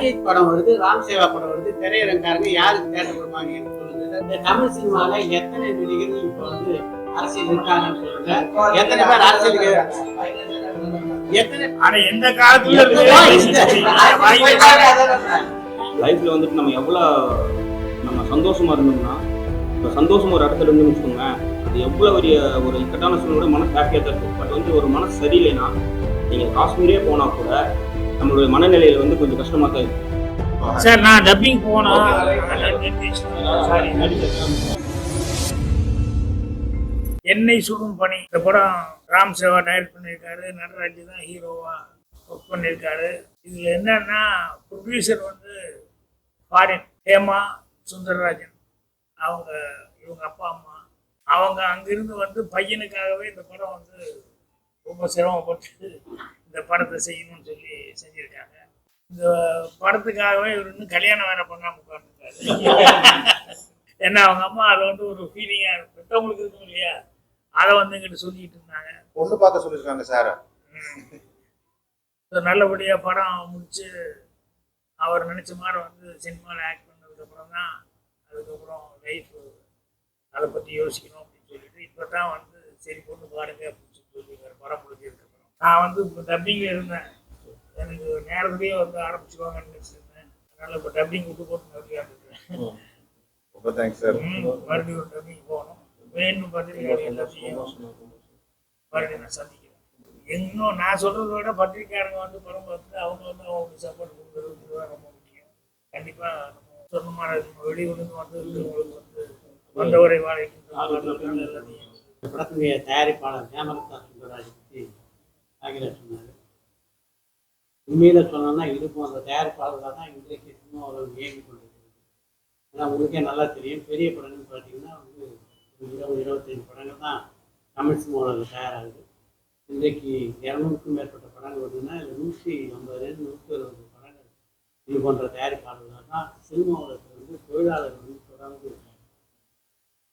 அஜித் படம் வருது ராம் சேவா படம் வருது திரையரங்காரங்க யாருக்கு தேட்டர் சொல்லுங்க இந்த தமிழ் சினிமால எத்தனை நடிகர்கள் இப்போ வந்து அரசியல் இருக்காங்கன்னு சொல்லுங்க எத்தனை பேர் அரசியலுக்கு எத்தனை ஆனா எந்த காலத்துல லைஃப்ல வந்துட்டு நம்ம எவ்வளோ நம்ம சந்தோஷமா இருந்தோம்னா இப்போ சந்தோஷமா ஒரு இடத்துல இருந்துன்னு வச்சுக்கோங்க அது எவ்வளோ பெரிய ஒரு இக்கட்டான சூழ்நிலை மனசு ஹாப்பியாக தான் இருக்கும். பட் வந்து ஒரு மனசு சரியில்லைன்னா நீங்கள் காஷ்மீரே போனால் கூட நம்மளுடைய மனநிலையில வந்து கொஞ்சம் கஷ்டமா தான் சார் நான் டப்பிங் போனா என்னை சுடும் பணி. இந்த படம் ராம் சேவா டைரக்ட் பண்ணியிருக்காரு. நடராஜ் தான் ஹீரோவா ஒர்க் பண்ணியிருக்காரு. இதுல என்னன்னா ப்ரொடியூசர் வந்து ஃபாரின் ஹேமா சுந்தரராஜன். அவங்க இவங்க அப்பா அம்மா. அவங்க அங்கிருந்து வந்து பையனுக்காகவே இந்த படம் வந்து ரொம்ப சிரமப்பட்டு இந்த படத்தை செய்யணும்னு சொல்லி செஞ்சுருக்காங்க. இந்த படத்துக்காகவே இவர் இன்னும் கல்யாணம் வேற பண்ணாம உட்காந்துருக்காரு ஏன்னா அவங்க அம்மா அதை வந்து ஒரு ஃபீலிங்கா பெற்றவங்களுக்கு இருக்கும். இல்லையா? அதை வந்து எங்கிட்ட சொல்லிட்டு இருந்தாங்க. பொண்ணு பார்க்க சொல்லியிருக்காங்க சார் ம். So, நல்லபடியா படம் முடிச்சு அவர் நினைச்ச மாதிரி வந்து சினிமாவில் ஆக்ட் பண்ணதுக்கு அப்புறம் தான் அதுக்கப்புறம் லைஃப் அதை பத்தி யோசிக்கணும் அப்படின்னு சொல்லிட்டு இப்போ தான் வந்து சரி பொண்ணு பாருங்க அப்படின்னு சொல்லி படம் முடிஞ்சதுக்கு அப்புறம் நான் வந்து இப்போ டப்பிங்கில் இருந்தேன். எனக்கு நேரத்துலேயே வந்து ஆரம்பிச்சுருவாங்கன்னு நினச்சிருந்தேன். அதனால இப்போ டப்பிங் விட்டு போட்டு மறுபடியும் இருக்கேன் ரொம்ப தேங்க்ஸ் சார் ம், மறுபடியும் ஒரு டப்பிங் போகணும். வேணும் பத்திரிக்கை எல்லாத்தையும் மறுபடியும் நான் சந்திக்கிறேன். இன்னும் நான் சொல்றதை விட பத்திரிக்கையாளங்க வந்து படம் பார்த்து அவங்க வந்து அவங்களுக்கு சப்போர்ட் கொடுக்குறது தான் ரொம்ப முக்கியம். கண்டிப்பா நம்ம நம்ம வெளியூர்லேருந்து வந்து இருக்கிறவங்களுக்கு வந்து வந்தவரை வாழைக்கின்ற எல்லாத்தையும் படத்துடைய தயாரிப்பாளர் ஹேமலதா சுந்தரராஜ் பற்றி சொன்னார். உண்மையில சொல்லணும்னா இது போன்ற தயாரிப்பாளர்களாக தான் இன்றைக்கு சினிமா உலகம் இயங்கி கொண்டிருக்கிறது. ஏன்னா உங்களுக்கே நல்லா தெரியும். பெரிய படங்கள் பார்த்தீங்கன்னா வந்து ஒரு இருபது இருபத்தஞ்சு படங்கள் தான் தமிழ் சினிமா உலகில் தயாராகுது. இன்றைக்கு இரநூறுக்கும் மேற்பட்ட படங்கள் வருதுன்னா இல்லை நூற்றி ஐம்பதுலேருந்து நூற்றி அறுபது படங்கள் இது போன்ற தயாரிப்பாளர்கள் தான் சினிமா உலகத்தில் வந்து தொழிலாளர்கள் வந்து தொடர்ந்து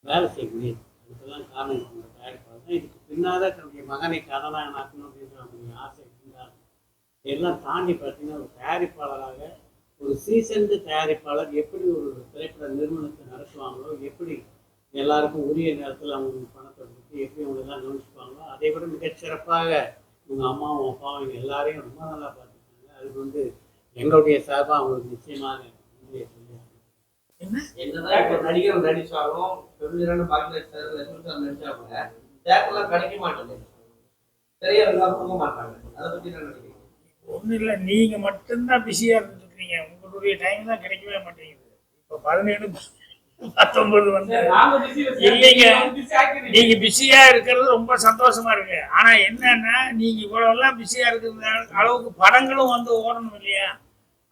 வேலை செய்ய முடியுது அதுக்கெல்லாம் காரணம் இதுக்கு பின்னாத தன்னுடைய மகனை கதாநாயகனாக்கணும் அப்படின்ற அவங்களுடைய ஆசை இருந்தால் இதெல்லாம் தாண்டி பார்த்தீங்கன்னா ஒரு தயாரிப்பாளராக ஒரு சீசன்டு தயாரிப்பாளர் எப்படி ஒரு திரைப்பட நிறுவனத்தை நடத்துவாங்களோ எப்படி எல்லாருக்கும் உரிய நேரத்தில் அவங்களுக்கு பணத்தை கொடுத்து எப்படி அவங்க எல்லாம் கவனிச்சுப்பாங்களோ அதை விட மிகச் சிறப்பாக உங்க அம்மாவும் அப்பாவும் இவங்க எல்லாரையும் ரொம்ப நல்லா பார்த்துருக்காங்க அதுக்கு வந்து எங்களுடைய சார்பாக அவங்களுக்கு நிச்சயமாக என்னதான் இப்ப நடிகர் நடிச்சாலும் பெருமையான பாக்கிய சார் லட்சுமி சார் நடிச்சா கூட தேட்டர்லாம் கிடைக்க மாட்டேங்குது திரையரங்கெல்லாம் கொடுக்க மாட்டாங்க. அதை பத்தி என்ன நினைக்கிறீங்க? ஒன்றும் இல்லை நீங்கள் மட்டும்தான் பிஸியாக இருந்துருக்கீங்க உங்களுடைய டைம் தான் கிடைக்கவே மாட்டேங்குது. இப்போ பதினேழு பத்தொன்பது வந்து இல்லைங்க. நீங்க பிஸியா இருக்கிறது ரொம்ப சந்தோஷமா இருக்கு. ஆனா என்னன்னா நீங்க இவ்வளவு எல்லாம் பிஸியா இருக்கிற அளவுக்கு படங்களும் வந்து ஓடணும் இல்லையா?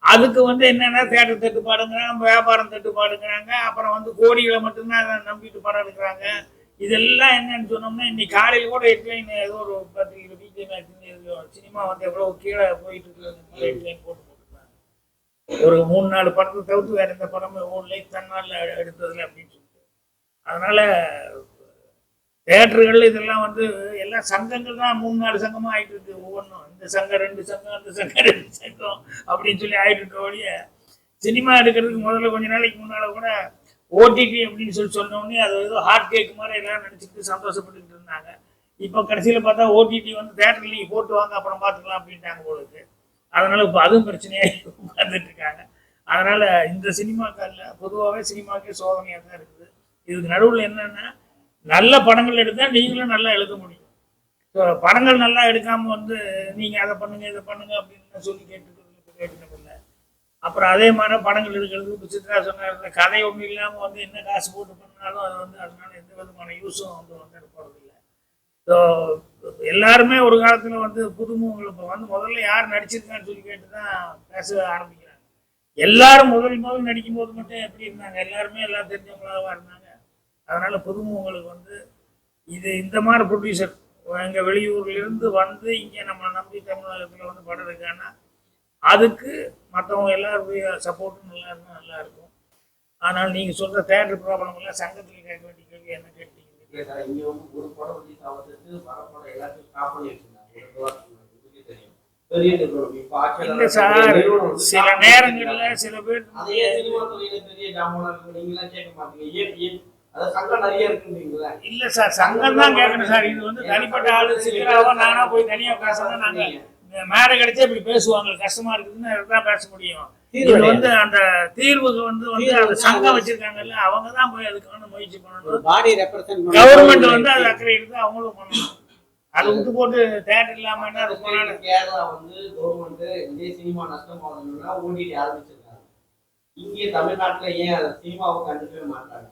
அதுக்கு வந்து என்னன்னா தேட்டர் தட்டுப்பாடுங்கிறாங்க வியாபாரம் தட்டுப்பாடுங்கிறாங்க. அப்புறம் வந்து கோடிகளை மட்டும்தான் அதை நம்பிட்டு படம் எடுக்கிறாங்க. இதெல்லாம் என்னன்னு சொன்னோம்னா இன்னைக்கு காலையில் கூட ஹெட்லைன் ஏதோ ஒரு பத்திரிகையில் பிஜே சினிமா வந்து எவ்வளோ கீழே போயிட்டு இருக்கு ஹெட்லைன் போட்டு போட்டுருந்தாங்க. ஒரு மூணு நாலு படத்தை தவிர்த்து வேற எந்த படமும் ஓடலை தன்னால் எடுத்ததில்லை அப்படின்னு சொல்லிட்டு. அதனால தேட்டர்கள் இதெல்லாம் வந்து எல்லா சங்கங்கள் தான் மூணு நாலு சங்கமாக ஆயிட்டு இருக்கு. ஒவ்வொன்றும் இந்த சங்கம் ரெண்டு சங்கம் அந்த சங்கம் ரெண்டு சங்கம் அப்படின்னு சொல்லி ஆகிட்டு இருக்க ஒழிய சினிமா எடுக்கிறதுக்கு முதல்ல கொஞ்ச நாளைக்கு முன்னால் கூட ஓடிடி அப்படின்னு சொல்லி சொன்னோடனே அது ஏதோ ஹார்ட் கேக் மாதிரி எல்லாரும் நினச்சிக்கிட்டு சந்தோஷப்பட்டுக்கிட்டு இருந்தாங்க. இப்போ கடைசியில் பார்த்தா ஓடிடி வந்து தேட்டரில் போட்டு வாங்க அப்புறம் பார்த்துக்கலாம் அப்படின்ட்டாங்க போலுக்கு அதனால் இப்போ அதுவும் பிரச்சனையாக உட்கார்ந்துட்டு இருக்காங்க. அதனால் இந்த சினிமாக்களில் பொதுவாகவே சினிமாக்கே சோதனையாக தான் இருக்குது. இதுக்கு நடுவில் என்னென்னா நல்ல படங்கள் எடுத்தால் நீங்களும் நல்லா எழுத முடியும். ஸோ படங்கள் நல்லா எடுக்காமல் வந்து நீங்கள் அதை பண்ணுங்கள் இதை பண்ணுங்க அப்படின்னு சொல்லி கேட்டுக்கிறது பிரயோஜனம் அப்புறம் அதே மாதிரி படங்கள் இருக்கிறது இப்போ சித்ரா சொன்ன கதை ஒன்றும் இல்லாமல் வந்து என்ன காசு போட்டு பண்ணாலும் அது வந்து அதனால எந்த விதமான யூஸும் வந்து வந்து போகிறது இல்லை ஸோ எல்லாருமே ஒரு காலத்தில் வந்து புதுமுகங்கள் இப்போ வந்து முதல்ல யார் நடிச்சிருக்கான்னு சொல்லி கேட்டு தான் பேச ஆரம்பிக்கிறாங்க. எல்லாரும் முதல் முதல் நடிக்கும் போது மட்டும் எப்படி இருந்தாங்க? எல்லாருமே எல்லாம் தெரிஞ்சவங்களாக இருந்தாங்க? அதனால புதுமுகங்களுக்கு வந்து இது இந்த மாதிரி ப்ரொடியூசர் எங்கள் வெளியூர்லேருந்து வந்து இங்கே நம்ம நம்பி தமிழகத்தில் வந்து படம் இருக்கான்னா அதுக்கு மற்றவங்க எல்லாருடைய சப்போர்ட்டும் நல்லா இருந்தால் நல்லா இருக்கும். ஆனால் நீங்கள் சொல்கிற தேட்டர் ப்ராப்ளம் எல்லாம் சங்கத்தில் கேட்க வேண்டிய கேள்வி என்ன கேட்டீங்க. இங்க வந்து ஒரு படம் ரிலீஸ் ஆகிறதுக்கு வர படம் எல்லாத்தையும் ஸ்டாப் பண்ணி வச்சிருந்தாங்க. இல்ல சார் வந்து சில நேரங்கள்ல சில பேர் இல்ல சார் சங்கம் தான் கேட்கணும் சார். இது வந்து தனிப்பட்ட ஆளு சிக்கலாவா நானா போய் தனியா பேசணும் நாங்க இந்த மேடை கிடைச்சா இப்படி பேசுவாங்க. கஷ்டமா இருக்குதுன்னு தான் பேச முடியும். இது வந்து அந்த தீர்வுக்கு வந்து வந்து அந்த சங்கம் வச்சிருக்காங்கல்ல அவங்க தான் போய் அதுக்கான முயற்சி பண்ணணும். கவர்மெண்ட் வந்து அது அக்கறை எடுத்து அவங்களும் பண்ணணும். அதை விட்டு போட்டு தேட்டர் இல்லாம என்ன ரொம்ப நாள் கேரளா வந்து கவர்மெண்ட் இதே சினிமா நஷ்டம் ஆகணும்னா ஓடிடி ஆரம்பிச்சிருக்காங்க. இங்கே தமிழ்நாட்டுல ஏன் சினிமாவை கண்டுக்கவே மாட்டாங்க?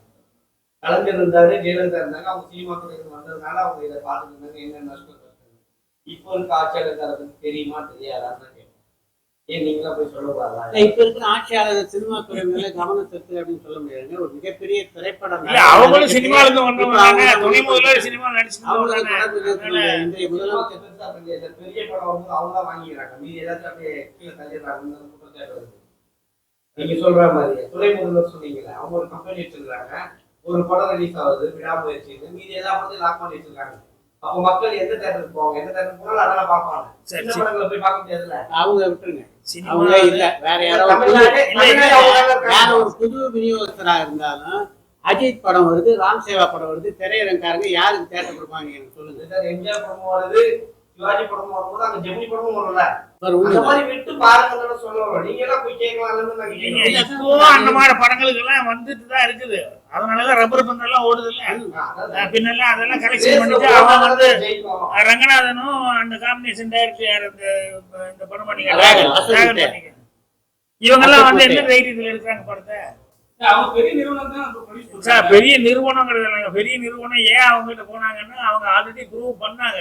கலைஞர் இருந்தாரு ஜெயலலிதா இருந்தாங்க அவங்க சினிமா துறைக்கு வந்ததுனால அவங்க இதை பார்த்துட்டு இருந்தாங்க என்ன நஷ்டம். இப்போ இருக்க ஆட்சியாளருக்கு தெரியுமா தெரியாதான்னு ஏன் நீங்களாம் போய் சொல்லக்கூடாதா? இப்ப இருக்கிற ஆட்சியாளர் சினிமா துறை மேல கவனம் செலுத்து அப்படின்னு சொல்ல முடியாதுங்க. ஒரு மிகப்பெரிய திரைப்படம் இல்ல அவங்களும் சினிமால இருந்து வந்தவங்க துணை முதல்வர் சினிமா இன்றைய முதலமைச்சர் பெரிய படம் வந்து அவங்க வாங்கிக்கிறாங்க. மீதி ஏதாச்சும் அப்படியே கீழே தள்ளிடுறாங்கன்னு ஒரு குற்றச்சாட்டு வருது. நீங்க சொல்ற மாதிரி துணை முதல்வர் சொன்னீங்கல்ல அவங்க ஒரு கம்பெனி வச்சிருக்காங்க ஒரு படம் ரிலீஸ் ஆகுது விடாமுயற்சி மீதி ஏதாவது லாக் பண்ணி வச்சிருக்காங்க அப்போ மக்கள் எந்த தேட்டருக்கு போவாங்க? எந்த தேட்டருக்கு போனாலும் அதெல்லாம் பார்ப்பாங்க. சின்ன. படங்களை போய் பார்க்க முடியாதுல்ல? அவங்க விட்டுருங்க. அவங்க இல்ல. வேற யாரோ ஒரு புது- வேற. ஒரு விநியோகஸ்தரா இருந்தாலும் அஜித் படம் வருது ராம் சேவா படம் வருது திரையரங்காரங்க யாருக்கு தேட்டர் கொடுப்பாங்க எனக்கு சொல்லுங்க. சார் எம்ஜிஆர் படமும் வருது சிவாஜி படமும் வரும்போது அங்க ஜெமினி படமும் வரும்ல? அந்த. மாதிரி விட்டு பாருங்கன்னு சொல்லுவோம் நீங்க எல்லாம் போய் அந்த மாதிரி படங்களுக்கு எல்லாம் வந்துட்டு தான் இருக்குது. அதனாலதான் ரப்பர் பந்து எல்லாம் ஓடுது இல்ல பின்னெல்லாம் அதெல்லாம் கலெக்ஷன் பண்ணிட்டு அவன் வந்து. ரங்கநாதனும் அந்த காம்பினேஷன் டைரக்டர் யார் இந்த இந்த படம் பண்ணீங்க இவங்க எல்லாம் வந்து என்ன தைரியத்துல எடுக்கிறாங்க படத்தை? அவங்க பெரிய நிறுவனம் நிறுவனங்கிறது பெரிய நிறுவனம் ஏன் அவங்க கிட்ட போனாங்கன்னா அவங்க ஆல்ரெடி ப்ரூவ் பண்ணாங்க.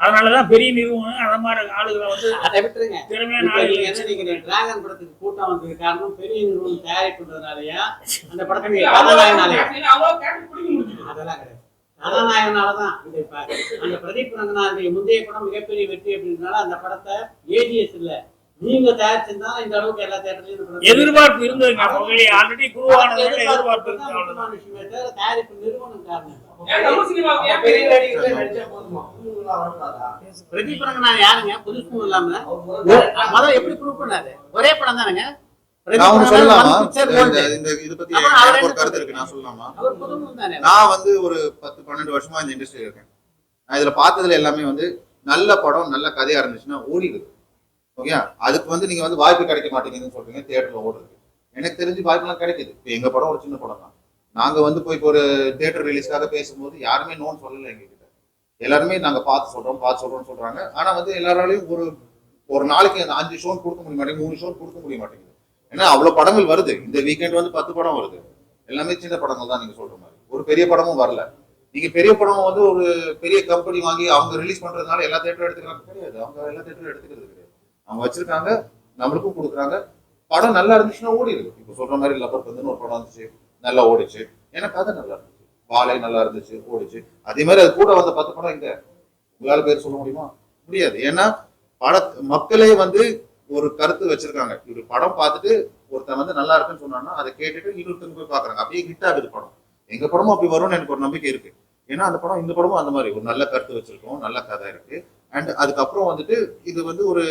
அதனாலதான் பெரிய நிறுவனம் அந்த மாதிரி ஆளுகளை வந்து அதை விட்டுருங்க. திறமையான நீங்க ஆளுகளை என்ன நினைக்கிறீங்க? டிராகன் படத்துக்கு கூட்டம் வந்தது காரணம் பெரிய நிறுவனம் தயாரிப்புன்றதுனாலயா அந்த படத்தை நீங்க அவங்க கதாநாயகனாலயா அதெல்லாம் கிடையாது. கதாநாயகனாலதான் இது இப்ப அந்த பிரதீப் ரங்கநாதனுடைய முந்தைய படம் மிகப்பெரிய வெற்றி அப்படின்றனால அந்த படத்தை ஏஜிஎஸ் இல்ல. நீங்க தயாரிச்சிருந்தாலும் இந்த அளவுக்கு எல்லா தேட்டர்லயும் எதிர்பார்ப்பு இருந்ததுங்க. ஆல்ரெடி ப்ரூவ் ஆனதுனால எதிர்பார்ப்பு தயாரிப்பு நிறுவனம் காரணம் பிரதீப் ரங்கநாதன் யாருங்க? இல்லாம. முதல்ல எப்படி ப்ரூவ் பண்ணாரு? ஒரே படம் தானங்க? நான் சொல்லலாமா? இந்த இது பத்தி ஒரு கருத்து இருக்கு நான் சொல்லலாமா? நான் வந்து ஒரு பத்து பன்னெண்டு வருஷமா இந்த இண்டஸ்ட்ரியில் இருக்கேன். நான் இதுல பார்த்ததுல எல்லாமே வந்து நல்ல படம் நல்ல கதையா இருந்துச்சுன்னா ஓடிடுது. ஓகே அதுக்கு வந்து நீங்க வந்து வாய்ப்பு கிடைக்க மாட்டேங்குதுன்னு சொல்றீங்க தியேட்டர்ல ஓடுறது எனக்கு தெரிஞ்சு வாய்ப்பெல்லாம் கிடைக்குது. இப்போ எங்க படம் ஒரு சின்ன படம் தான் நாங்கள் வந்து போய் இப்போ ஒரு தேட்டர் ரிலீஸ்க்காக பேசும்போது யாருமே நோன் சொல்லலை எங்ககிட்ட. எல்லாருமே நாங்கள் பார்த்து சொல்கிறோம் பார்த்து சொல்கிறோம்னு சொல்கிறாங்க ஆனால் வந்து எல்லாராலையும் ஒரு ஒரு நாளைக்கு அந்த அஞ்சு ஷோ கொடுக்க முடிய மாட்டேங்குது மூணு ஷோ கொடுக்க முடிய மாட்டேங்குது. ஏன்னா அவ்வளோ படங்கள் வருது. இந்த வீக்கெண்ட் வந்து பத்து படம் வருது. எல்லாமே சின்ன படங்கள் தான் நீங்கள் சொல்கிற மாதிரி. ஒரு பெரிய படமும் வரல. நீங்கள் பெரிய படம் வந்து ஒரு பெரிய கம்பெனி வாங்கி அவங்க ரிலீஸ் பண்ணுறதுனால எல்லா தேட்டரும் எடுத்துக்கிறாங்க. கிடையாது. அவங்க எல்லா தேட்டரும் எடுத்துக்கிறது கிடையாது. அவங்க வச்சிருக்காங்க நம்மளுக்கும் கொடுக்குறாங்க. படம் நல்லா இருந்துச்சுன்னா ஓடி இருக்கு இப்போ சொல்கிற மாதிரி லப்பர் பந்துன்னு ஒரு படம் இருந்துச்சு நல்லா ஓடிச்சு. ஏன்னா கதை நல்லா இருந்துச்சு. வாழை நல்லா இருந்துச்சு ஓடிச்சு. அதே மாதிரி அது கூட வந்த பத்து படம் இங்க உங்களால பேர் சொல்ல முடியுமா? முடியாது. ஏன்னா பட மக்களே வந்து ஒரு கருத்து வச்சிருக்காங்க. ஒரு படம் பார்த்துட்டு ஒருத்தன் வந்து நல்லா இருக்குன்னு சொன்னான்னா அதை கேட்டுட்டு இன்னொருத்தங்க போய் பாக்குறாங்க அப்படியே ஹிட் ஆகுது படம். எங்க படமும் அப்படி வரும்னு எனக்கு ஒரு நம்பிக்கை இருக்கு. ஏன்னா அந்த படம் இந்த படமும் அந்த மாதிரி. ஒரு நல்ல கருத்து வச்சிருக்கோம் நல்ல கதை இருக்கு. அண்ட் அதுக்கப்புறம் வந்துட்டு இது வந்து ஒரு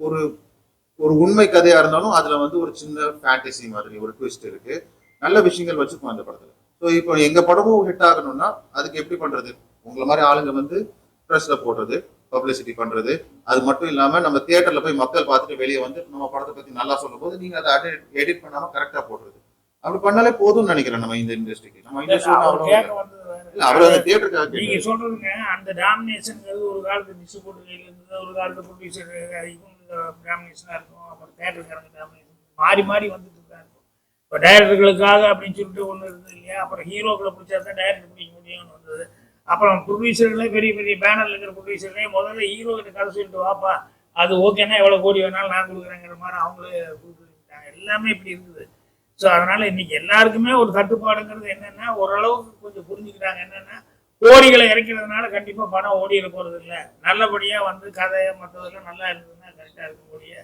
ஒரு ஒரு உண்மை கதையா இருந்தாலும் அதுல வந்து ஒரு சின்ன ஃபேண்டசி மாதிரி ஒரு ட்விஸ்ட் இருக்கு. நல்ல விஷயங்கள் வச்சிருக்கோம் அந்த படத்துல. ஸோ இப்போ எங்க படமும் ஹிட் ஆகணும்னா அதுக்கு எப்படி பண்றது? உங்களை மாதிரி ஆளுங்க வந்து ப்ரெஸ்ல போடுறது பப்ளிசிட்டி பண்றது. அது மட்டும் இல்லாம நம்ம தியேட்டர்ல போய் மக்கள் பார்த்துட்டு வெளியே வந்து நம்ம படத்தை பத்தி நல்லா சொல்லும் போது நீங்க அதை எடிட் பண்ணாம கரெக்டா போடுறது. அப்படி பண்ணாலே போதும்னு நினைக்கிறேன் நம்ம இந்த இண்டஸ்ட்ரிக்கு நம்ம இண்டஸ்ட்ரி அவர் அந்த தியேட்டருக்காக நீங்க. சொல்றதுங்க அந்த டாமினேஷன்ங்கிறது ஒரு காலத்து டிஸ்ட்ரிபியூட்டர் கையில இருந்தது ஒரு காலத்து ப்ரொடியூசர் இவங்க இருக்கும் அப்புறம் தேட்டருக்காரங்க டாமினேஷன் மாறி மாறி வந்துட்டு இருக்கும் இப்போ டைரக்டர்களுக்காக அப்படின்னு சொல்லிட்டு ஒன்று இருந்தது இல்லையா? அப்புறம் ஹீரோக்களை பிடிச்சா தான் டைரக்டர் பிடிக்க முடியும்னு வந்தது. அப்புறம் ப்ரொடியூசர்களே பெரிய பெரிய பேனரில் இருக்கிற ப்ரொடியூசர்களே முதல்ல ஹீரோ கதை சொல்லிட்டு வாப்பா அது ஓகேன்னா எவ்வளோ கோடி வேணாலும் நான் கொடுக்குறேங்கிற மாதிரி அவங்களே கொடுத்துருக்காங்க எல்லாமே இப்படி இருக்குது ஸோ அதனால் இன்றைக்கி எல்லாருக்குமே ஒரு கட்டுப்பாடுங்கிறது என்னென்னா ஓரளவுக்கு கொஞ்சம் புரிஞ்சுக்கிறாங்க என்னென்னா கோடிகளை இறக்கிறதுனால கண்டிப்பாக பணம் ஓடிட போகிறது இல்லை நல்லபடியாக வந்து கதை மற்றதெல்லாம் நல்லா இருந்ததுன்னா கரெக்டாக இருக்கக்கூடிய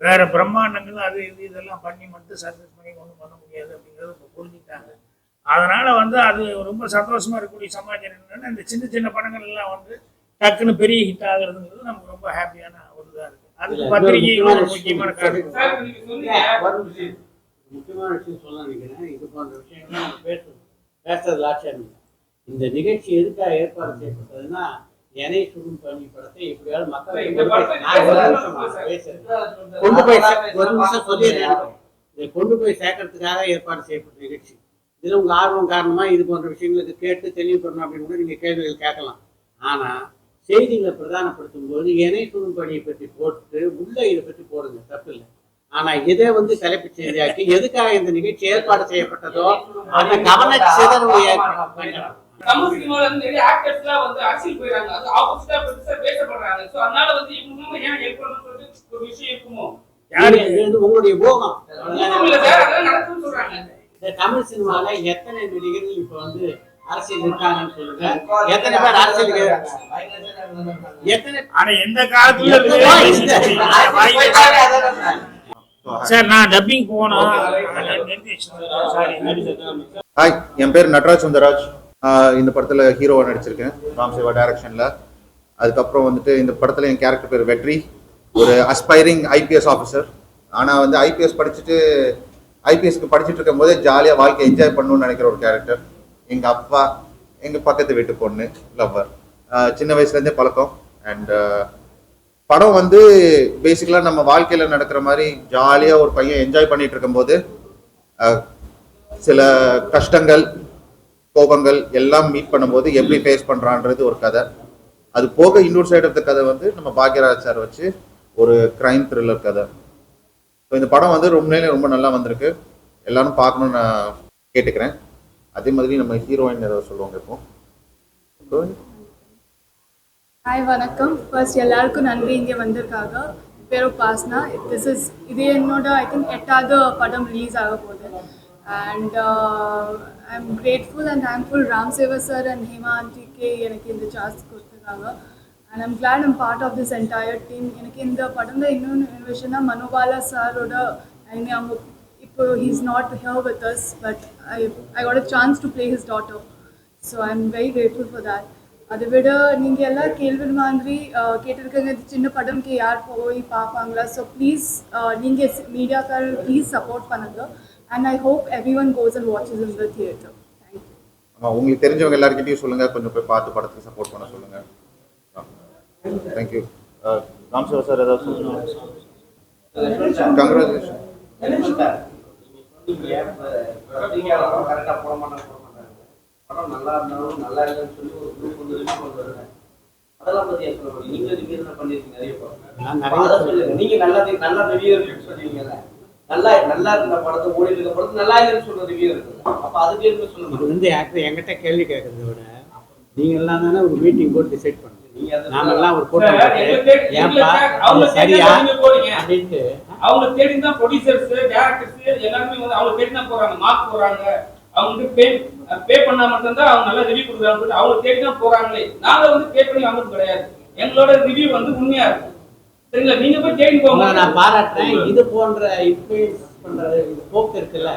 வேற பிரம்மாண்டங்கள் அது இது இதெல்லாம் பண்ணி மட்டும் சர்வீஸ் பண்ணி ஒன்றும் பண்ண முடியாது அப்படிங்கிறத இப்போ புரிஞ்சுக்கிட்டாங்க. அதனால வந்து அது ரொம்ப சந்தோஷமா இருக்கக்கூடிய சமாச்சாரம் என்னன்னா இந்த சின்ன சின்ன படங்கள் எல்லாம் வந்து டக்குன்னு பெரிய ஹிட் ஆகுறதுங்கிறது நமக்கு ரொம்ப ஹாப்பியான ஒரு இதாக இருக்கு. அதுக்கு பத்திரிகை ஒரு முக்கியமான காரணம். முக்கியமான விஷயம் சொல்ல நினைக்கிறேன். இது போன்ற விஷயங்கள் பேசுறது பேசுறது ஆட்சியம் இல்லை. இந்த நிகழ்ச்சி எதுக்காக ஏற்பாடு செய்யப்பட்டதுன்னா எனை சுடும் படத்தை எப்படியாவது மக்களை. கொண்டு போய் சே- ஒரு நிமிஷம் சொல்லிடுறேன். இதை கொண்டு போய் சேர்க்கறதுக்காக ஏற்பாடு செய்யப்பட்ட நிகழ்ச்சி. இதுல உங்க ஆர்வம் காரணமா இது போன்ற விஷயங்களுக்கு கேட்டு தெளிவுபடணும் அப்படின்னு கூட நீங்க கேள்விகள் கேட்கலாம். ஆனா செய்திகளை பிரதானப்படுத்தும் போது இணை சுடும் பணியை பற்றி போட்டு உள்ள இதை பற்றி போடுங்க. தப்பு இல்லை. ஆனா இதை வந்து தலைப்பு செய்தியாக்கி எதுக்காக இந்த நிகழ்ச்சி ஏற்பாடு செய்யப்பட்டதோ அந்த கவன சிதறவு தமிழ் சினிமால இருந்து நிறைய ஆக்டர்ஸ் எல்லாம் வந்து அரசியல் போயிறாங்க அது ஆப்போசிட்டா பெருசா பேசப்படுறாங்க. சோ அதனால வந்து இவங்களும் ஏன் ஹெல்ப் ஒரு விஷயம் இருக்குமோ? உங்களுடைய போகம். சொல்றாங்க. இந்த தமிழ் சினிமால எத்தனை நடிகர்கள் இப்ப வந்து அரசியல் இருக்காங்கன்னு சொல்லுங்க. எத்தனை பேர் அரசியலுக்கு எத்தனை ஆனா எந்த காலத்துல இருந்து? சார் நான் டப்பிங் ஹாய் என் பேர் நட்ராஜ் சுந்தராஜ். இந்த படத்தில் ஹீரோவாக நடிச்சிருக்கேன். ராம் சிவா டைரக்ஷனில் அதுக்கப்புறம் வந்துட்டு இந்த படத்தில் என் கேரக்டர் பேர் வெற்றி. ஒரு அஸ்பைரிங் ஐபிஎஸ் ஆஃபீஸர் ஆனால் வந்து ஐபிஎஸ் படிச்சுட்டு ஐபிஎஸ்க்கு படிச்சுட்டு இருக்கும்போது ஜாலியாக வாழ்க்கை என்ஜாய் பண்ணணும்னு நினைக்கிற ஒரு கேரக்டர் எங்கள் அப்பா எங்கள் பக்கத்து வீட்டு பொண்ணு லவ்வர் சின்ன வயசுலேருந்தே பழக்கம். அண்ட் படம் வந்து பேசிக்கலாக நம்ம வாழ்க்கையில் நடக்கிற மாதிரி ஜாலியாக ஒரு பையன் என்ஜாய் பண்ணிட்டு இருக்கும்போது சில கஷ்டங்கள் கோபங்கள் எல்லாம் மீட் பண்ணும்போது எப்படி ஃபேஸ் பண்றான்றது ஒரு கதை. அது போக இன்னொரு சைடு ஆஃப் த கதை வந்து நம்ம பாக்யராஜ் சார் வச்சு ஒரு கிரைம் த்ரில்லர் கதை. ஸோ இந்த படம் வந்து ரொம்ப நேரம் ரொம்ப நல்லா வந்திருக்கு. எல்லாரும் பார்க்கணும்னு நான் கேட்டுக்கிறேன். அதே மாதிரி நம்ம ஹீரோயின் ஏதாவது சொல்லுவாங்க இப்போ. ஹாய் வணக்கம். ஃபர்ஸ்ட் எல்லாருக்கும் நன்றி. இங்கே வந்திருக்காங்க. பேரோ பாஸ்னா திஸ் இஸ் இது என்னோட ஐ திங்க் எட்டாவது படம் ரிலீஸ் ஆக போகுது. And I am grateful and thankful Ram Seva sir and Hema ஆண்டிக்கு எனக்கு இந்த சான்ஸ் கொடுத்துருக்காங்க and I'm glad I'm part of this entire team எனக்கு இந்த படம் இன்னொன்று விஷயம்னா மனோபாலா சாரோட ஐ அவங்க இப்போ he's not here with us but I I got a chance to play his daughter so I am very grateful for that அதை விட நீங்கள் எல்லாம் கேள்வி மாதிரி கேட்டிருக்கங்க இது சின்ன படம்க்கு யார் போய் பார்ப்பாங்களா? ஸோ ப்ளீஸ் நீங்கள் மீடியாக்கார் ப்ளீஸ் சப்போர்ட் பண்ணுங்கள் and I hope everyone goes and watches in the theatre உங்களுக்கு தெரிஞ்சவங்க எல்லாருக்கிட்டையும் சொல்லுங்க. கொஞ்சம் போய் பார்த்து படத்துக்கு சப்போர்ட் பண்ண சொல்லுங்க. தேங்க்யூ ராம் சிவா சார் ஏதாவது சொல்லுங்க கங்க்ராச்சுலேஷன் படம் நல்லா இருந்தாலும் நல்லா இல்லைன்னு சொல்லி ஒரு குரூப் வந்து அதெல்லாம் பத்தி நீங்க ரிவ்யூ பண்ணிருக்கீங்க நிறைய படம் நீங்க நல்லா நல்லா ரிவ்யூ நல்லா நல்லா இருந்த படத்தை ஓடி படத்தை நல்லா இல்லைன்னு சொல்ற ரிவ்யூ இருக்குல்ல அப்ப அதுக்கு என்ன சொல்ல இது முடியும் வந்து ஆக்சுவலி என்கிட்ட கேள்வி கேட்கறத விட நீங்க எல்லாம் தானே ஒரு மீட்டிங் போட்டு டிசைட் பண்ணுங்க. நீங்க அதை நாமெல்லாம் ஒரு போட்டு, ஏன்பா அவங்க சரியா. அப்படின்ட்டு அவங்க தேடி தான் ப்ரொடியூசர்ஸ் டேரக்டர்ஸ் எல்லாருமே வந்து அவங்க தேடி தான் போறாங்க. மார்க் போறாங்க அவங்க வந்து பே பே பண்ணா மட்டும்தான் அவங்க நல்லா ரிவ்யூ கொடுக்குறாங்க அவங்க தேடி தான் போறாங்களே. நாங்க வந்து பே பண்ணி வாங்குறது கிடையாது. எங்களோட ரிவ்யூ வந்து உண்மையா இருக்கும் நான் பாராட்டுறேன். இது போன்ற இன்ஃபுளுன்ஸ் பண்ற போக்கு இருக்குல்ல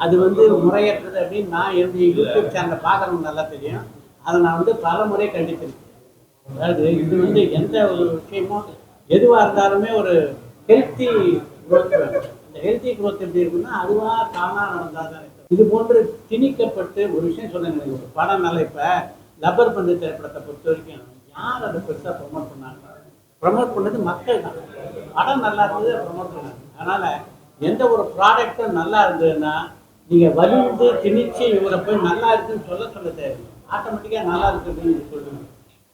அது வந்து முறையற்றது அப்படின்னு நான் என்னுடைய யூடியூப் சேனலை பார்க்கறவங்க நல்லா தெரியும். அதை நான் வந்து பல முறை கண்டித்திருக்கேன் அதாவது இது வந்து எந்த ஒரு விஷயமும் எதுவாக இருந்தாலுமே ஒரு ஹெல்த்தி growth வேணும். இந்த ஹெல்த்தி குரோத் எப்படி இருக்குன்னா அதுவாக தானாக நடந்தால் தான் இது போன்று திணிக்கப்பட்டு ஒரு விஷயம் சொன்னாங்க ஒரு படம் நல்லா இப்போ லப்பர் பந்து திரைப்படத்தை பொறுத்த வரைக்கும் யார் அதை பெருசாக ப்ரொமோட் பண்ணாங்க? ப்ரமோட் பண்ணது மக்கள் தான். படம் நல்லா இருந்தது ப்ரமோட் பண்ணாங்க. அதனால எந்த ஒரு ப்ராடக்ட்டும் நல்லா இருந்ததுன்னா நீங்க வலிந்து திணிச்சு இவரை போய் நல்லா இருக்குன்னு சொல்ல சொல்ல தேவை ஆட்டோமேட்டிக்காக நல்லா இருக்குதுன்னு நீங்க சொல்லுங்க.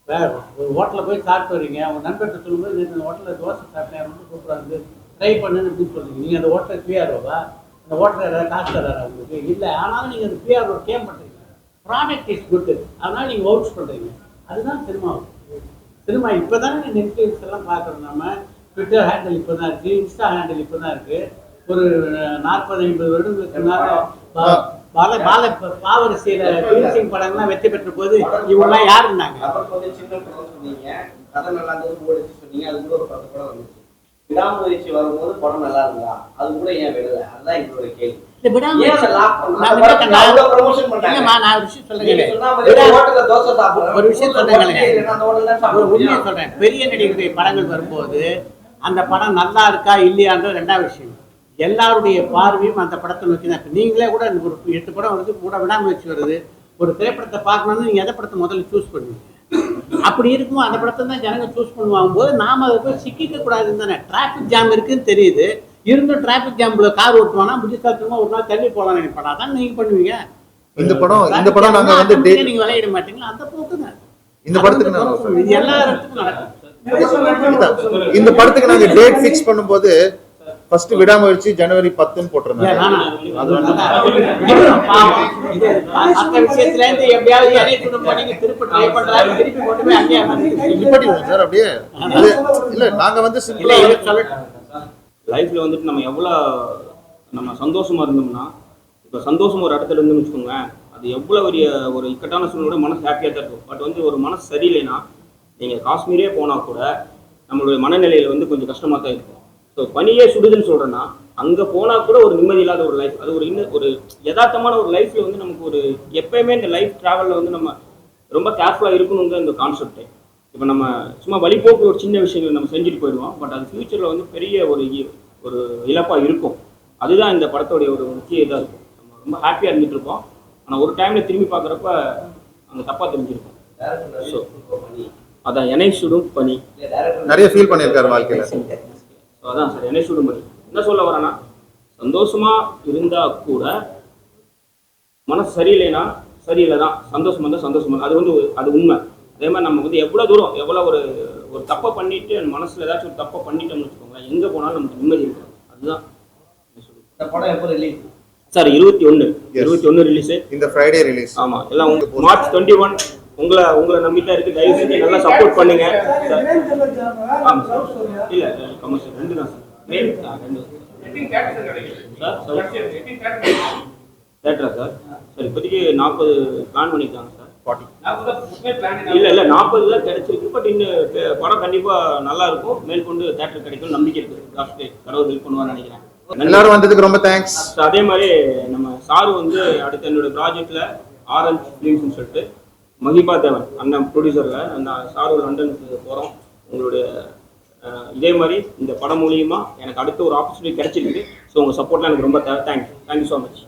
வேற ஒரு ஹோட்டலில் போய் சாப்பிட்டு வரீங்க உங்கள் நண்பர்கிட்ட சொல்லும்போது "நேத்து இந்த ஹோட்டலில் தோசை சாப்பிட்டேன் ரொம்ப சூப்பராக இருந்து ட்ரை பண்ணுன்னு அப்படின்னு சொல்லுங்க. நீங்கள் அந்த ஹோட்டலில் பிஆர்ஓவா அந்த ஹோட்டலில் ஏதாவது காசு தராரா உங்களுக்கு? இல்லை ஆனாலும் நீங்கள் அந்த பிஆர்ஓ கேம் பண்ணுறீங்க ப்ராடக்ட் இஸ் குட்டு அதனால் நீங்கள் ஒர்க்ஸ் பண்ணுறீங்க அதுதான் சினிமா சினிமா இப்போ தானே நெட்ஃப்ளிக்ஸ் எல்லாம் பார்க்குறோம் நம்ம. ட்விட்டர் ஹேண்டில் இப்போ தான் இருக்குது இன்ஸ்டா ஹேண்டில் இப்போ தான் இருக்குது ஒரு நாற்பது ஐம்பது வருடங்களுக்கு முன்னால பால பால பாவரிசையில் ஃபினிஷிங் படங்கள்லாம் வெற்றி பெற்ற போது இவங்கெல்லாம் யார் இருந்தாங்க சின்ன படம் சொன்னீங்க. கதை நல்லா இருந்தது ஓடிச்சு சொன்னீங்க. அது கூட ஒரு பத்து படம் வந்துச்சு. விடாமுயற்சி வரும்போது படம் நல்லா இருந்தா அது கூட ஏன் விடல? அதுதான் எங்களோட கேள்வி. இந்த விடாம? நான் ஒரு விஷயம் நீங்க சொல்லுங்க ஒரு விஷயம் சொல்லுங்க. ஒரு உண்மையை. சொல்றேன். பெரிய நடிகருடைய படங்கள் வரும்போது அந்த படம் நல்லா இருக்கா இல்லையான்றது ரெண்டாவது விஷயம். எல்லாருடைய பார்வையும் அந்த படத்தை நோக்கி தான் நீங்களே கூட ஒரு எட்டு படம் வருது கூட விடாமுயற்சி வருது. ஒரு திரைப்படத்தை பார்க்கணும்னு நீங்கள் எதை படத்தை முதல்ல சூஸ் பண்ணுவீங்க? அப்படி இருக்கும் அந்த படத்தை தான் ஜனங்க சூஸ் பண்ணுவாங்க. போது நாம அதை போய் சிக்கிக்க கூடாதுன்னு தானே. டிராஃபிக் ஜாம் இருக்குன்னு தெரியுது. இருந்தும் டிராஃபிக் ஜாம்ல கார் ஓட்டுவானா? புத்திசாலித்தனமா ஒரு நாள் தள்ளி போகலாம் நினைப்படா தான் நீங்க பண்ணுவீங்க. இந்த படம் இந்த படம் நாங்க வந்து நீங்க விளையிட மாட்டீங்களா? அந்த போக்கு தான். இந்த படத்துக்கு இது எல்லா இடத்துக்கும் நடக்கும். இந்த படத்துக்கு நாங்க டேட் ஃபிக்ஸ் பண்ணும்போது ஃபர்ஸ்ட் விடாமுயற்சி ஜனவரி பத்துன்னு போட்டிருந்தாங்க. அப்படியே. இல்ல நாங்க வந்து சிம்பிளா லைஃப்பில் வந்துட்டு நம்ம எவ்வளோ நம்ம சந்தோஷமாக இருந்தோம்னா இப்போ சந்தோஷம் ஒரு இடத்துல இருந்துன்னு வச்சுக்கோங்களேன் அது எவ்வளோ பெரிய ஒரு இக்கட்டான சூழ்நிலை மனசு ஹாப்பியாக தான் இருக்கும். பட் வந்து ஒரு மனசு சரியில்லைன்னா நீங்கள் காஷ்மீரே போனால் கூட நம்மளுடைய மனநிலையில் வந்து கொஞ்சம் கஷ்டமாக தான் இருக்கும். ஸோ பனியே சுடுதுன்னு சொல்கிறேன்னா அங்கே போனால் கூட ஒரு நிம்மதி இல்லாத ஒரு லைஃப் அது ஒரு இன்னும் ஒரு யதார்த்தமான ஒரு லைஃப்பில் வந்து நமக்கு ஒரு எப்பயுமே இந்த லைஃப் ட்ராவலில் வந்து நம்ம ரொம்ப கேர்ஃபுல்லாக இருக்கணுங்கிற இந்த கான்செப்டே இப்போ நம்ம சும்மா வழிபோக்கு ஒரு சின்ன விஷயங்கள் நம்ம செஞ்சுட்டு போயிடுவோம். பட் அது ஃப்யூச்சரில் வந்து பெரிய ஒரு இ- ஒரு இழப்பாக இருக்கும். அதுதான் இந்த படத்தோடைய ஒரு முக்கிய இதாக இருக்கும். நம்ம ரொம்ப ஹாப்பியாக இருந்துட்டு இருப்போம். ஆனால் ஒரு டைமில் திரும்பி பார்க்குறப்ப அங்கே தப்பாக தெரிஞ்சிருக்கும். Director So. அதான் எனை சுடும் டேரக்டர் நிறைய ஃபீல் பண்ணியிருக்காரு வாழ்க்கையில. So, அதான் சார் எனை சுடும் பனி என்ன சொல்ல வரேன்னா சந்தோஷமா இருந்தா கூட மனசு சரியில்லைன்னா சரியில்லை தான் சந்தோஷம் வந்தால் சந்தோஷம். அது வந்து ஒரு- அது உண்மை. அதே மாதிரி நம்ம வந்து எவ்வளோ தூரம் எவ்வளோ ஒரு ஒரு தப்பை பண்ணிட்டு மனசுல ஏதாச்சும் ஒரு தப்பை பண்ணிட்டோம்னு வச்சுக்கோங்களேன் எங்கே போனாலும் நமக்கு நிம்மதி இருக்கும். அதுதான் இந்த படம் எப்போ ரிலீஸ் சார் இருபத்தி ஒன்று. இருபத்தி ஒன்று ரிலீஸு இந்த ஃப்ரைடே ரிலீஸ் ஆமா எல்லாம் உங்க மார்ச் டுவெண்ட்டி ஒன் உங்களை உங்களை நம்பி தான் இருக்கு. தயவு செஞ்சு நல்லா சப்போர்ட் பண்ணுங்க. ஆமா சார் இல்ல கமர்ஷியல் ரெண்டு தான் சார் மெயின் ரெண்டு? சார்? தேட்டரா சார் சார் இப்போதைக்கு நாற்பது பிளான் பண்ணியிருக்காங்க plan இல்ல இல்ல நாற்பதுல கிடைச்சிருக்கு பட் இன்னும் படம் கண்டிப்பா நல்லா இருக்கும். மேற்கொண்டு தேட்டர் கிடைக்கும். நம்பிக்கை இருக்கு. லாஸ்ட் கடவுள் ஹெல்ப் பண்ணுவான்னு நினைக்கிறேன். எல்லாரும் வந்ததுக்கு ரொம்ப தேங்க்ஸ் அதே மாதிரி நம்ம சாரு வந்து அடுத்த என்னோட ப்ராஜெக்ட்ல ஆரஞ்ச் ஃபிலிம்ஸ்னு சொல்லிட்டு மகிபா தேவன் அண்ணன் ப்ரொடியூசர்ல நான் சாரு லண்டனுக்கு போறோம். உங்களுடைய இதே மாதிரி இந்த படம் மூலியமா எனக்கு அடுத்த ஒரு ஆப்பர்ச்சுனிட்டி கிடைச்சிருக்கு. ஸோ உங்க சப்போர்ட்லாம் எனக்கு ரொம்ப தேங்க்யூ தேங்க்யூ ஸோ மச்